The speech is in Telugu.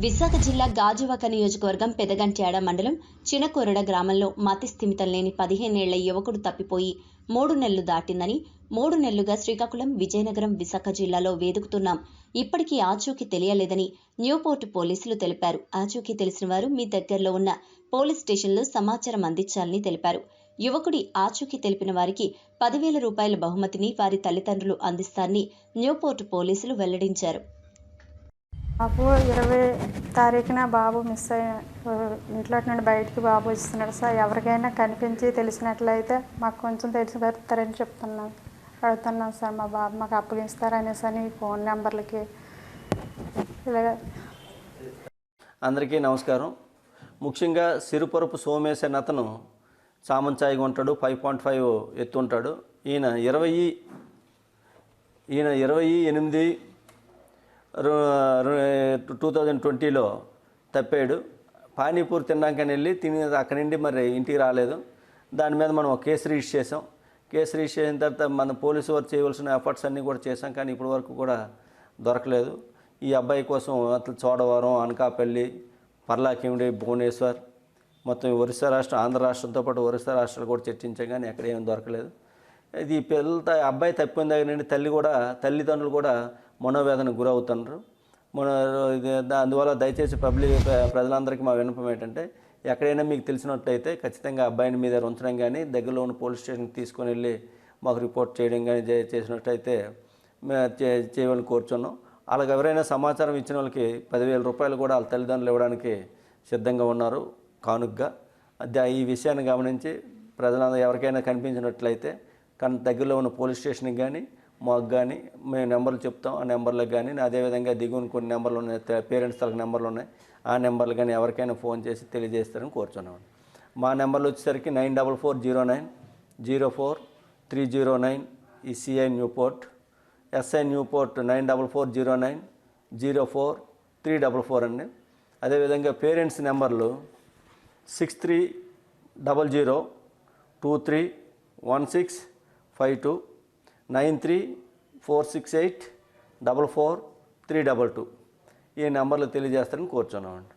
విశాఖ జిల్లా గాజువాక నియోజకవర్గం పెదగంట్యాడ మండలం చినకొరడ గ్రామంలో మతి స్థిమితం లేని పదిహేనేళ్ళ యువకుడు తప్పిపోయి మూడు నెలలు దాటిందని మూడు నెలలుగా శ్రీకాకుళం విజయనగరం విశాఖ జిల్లాలో వెదుకుతున్నాం. ఇప్పటికీ ఆచూకీ తెలియలేదని న్యూపోర్ట్ పోలీసులు తెలిపారు. ఆచూకీ తెలిసిన వారు మీ దగ్గరలో ఉన్న పోలీస్ స్టేషన్లో సమాచారం అందించాలని తెలిపారు. యువకుడి ఆచూకీ తెలిపిన వారికి పదివేల రూపాయల బహుమతిని వారి తల్లిదండ్రులు అందిస్తారని న్యూపోర్ట్ పోలీసులు వెల్లడించారు. బాబు ఇరవై తారీఖున బాబు మిస్ అయ్యి ఇంట్లో నుండి బయటికి బాబు వస్తున్నాడు సార్. ఎవరికైనా కనిపించి తెలిసినట్లయితే మాకు కొంచెం తెలిసి పెడతారని చెప్తున్నాం అడుగుతున్నాం సార్. మా బాబు మాకు అప్పగిస్తారనేసి అని ఫోన్ నెంబర్లకి. ఇలాగ. అందరికీ నమస్కారం. ముఖ్యంగా సిరుపరపు సోమేశ్ అనే అతను చామంచాయిగా ఉంటాడు ఫైవ్ పాయింట్ ఫైవ్ ఎత్తు ఉంటాడు ఈయన ఇరవై ఈయన ఇరవై ఎనిమిది టూ థౌజండ్ ట్వంటీలో తప్పాడు. పానీపూరి తిన్నాకని వెళ్ళి తిని అక్కడి నుండి మరి ఇంటికి రాలేదు. దాని మీద మనం కేసు రిజిస్టర్ చేసాం కేసు రిజిస్టర్ చేసిన తర్వాత మన పోలీసు వారు చేయవలసిన ఎఫర్ట్స్ అన్నీ కూడా చేసాం కానీ ఇప్పటి వరకు కూడా దొరకలేదు. ఈ అబ్బాయి కోసం అట్లా చోడవరం అనకాపల్లి పర్లాకిమిడి భువనేశ్వర్ మొత్తం ఒరిస్సా రాష్ట్రం ఆంధ్ర రాష్ట్రంతో పాటు ఒరిస్సా రాష్ట్రాలు కూడా చర్చించాం కానీ ఎక్కడ ఏం దొరకలేదు. ఇది పిల్లలతో అబ్బాయి తప్పిన దగ్గర నుండి తల్లి కూడా తల్లిదండ్రులు కూడా మనోవేదనకు గురవుతున్నారు మన అందువల్ల దయచేసి పబ్లిక్ ప్రజలందరికీ మా విన్నపం ఏంటంటే ఎక్కడైనా మీకు తెలిసినట్టయితే ఖచ్చితంగా అబ్బాయిని మీద ఉంచడం కానీ దగ్గరలో ఉన్న పోలీస్ స్టేషన్కి తీసుకొని వెళ్ళి మాకు రిపోర్ట్ చేయడం కానీ చేసినట్టయితే మేము చేయమని కోరుచున్నాం. అలాగ ఎవరైనా సమాచారం ఇచ్చిన వాళ్ళకి పదివేల రూపాయలు కూడా వాళ్ళ తల్లిదండ్రులు ఇవ్వడానికి సిద్ధంగా ఉన్నారు కానుగ్గా. ఈ విషయాన్ని గమనించి ప్రజలందరూ ఎవరికైనా కనిపించినట్లయితే కానీ దగ్గరలో ఉన్న పోలీస్ స్టేషన్కి కానీ మాకు కానీ మేము నెంబర్లు చెప్తాం ఆ నెంబర్లకు కానీ. అదేవిధంగా దిగువన కొన్ని నెంబర్లు ఉన్నాయి పేరెంట్స్ తలకు నెంబర్లు ఉన్నాయి. ఆ నెంబర్లు కానీ ఎవరికైనా ఫోన్ చేసి తెలియజేస్తారని కోరుచున్నాం మా నెంబర్లు వచ్చేసరికి nine double four zero nine zero four three zero nine ఈ CI Newport. SI Newport nine double four zero nine zero four three double four అండి. అదేవిధంగా పేరెంట్స్ నెంబర్లు six three double zero two three one six five two nine three four six eight double four three double two ఈ నెంబర్లు తెలియజేస్తారని కోరుచున్నామండి.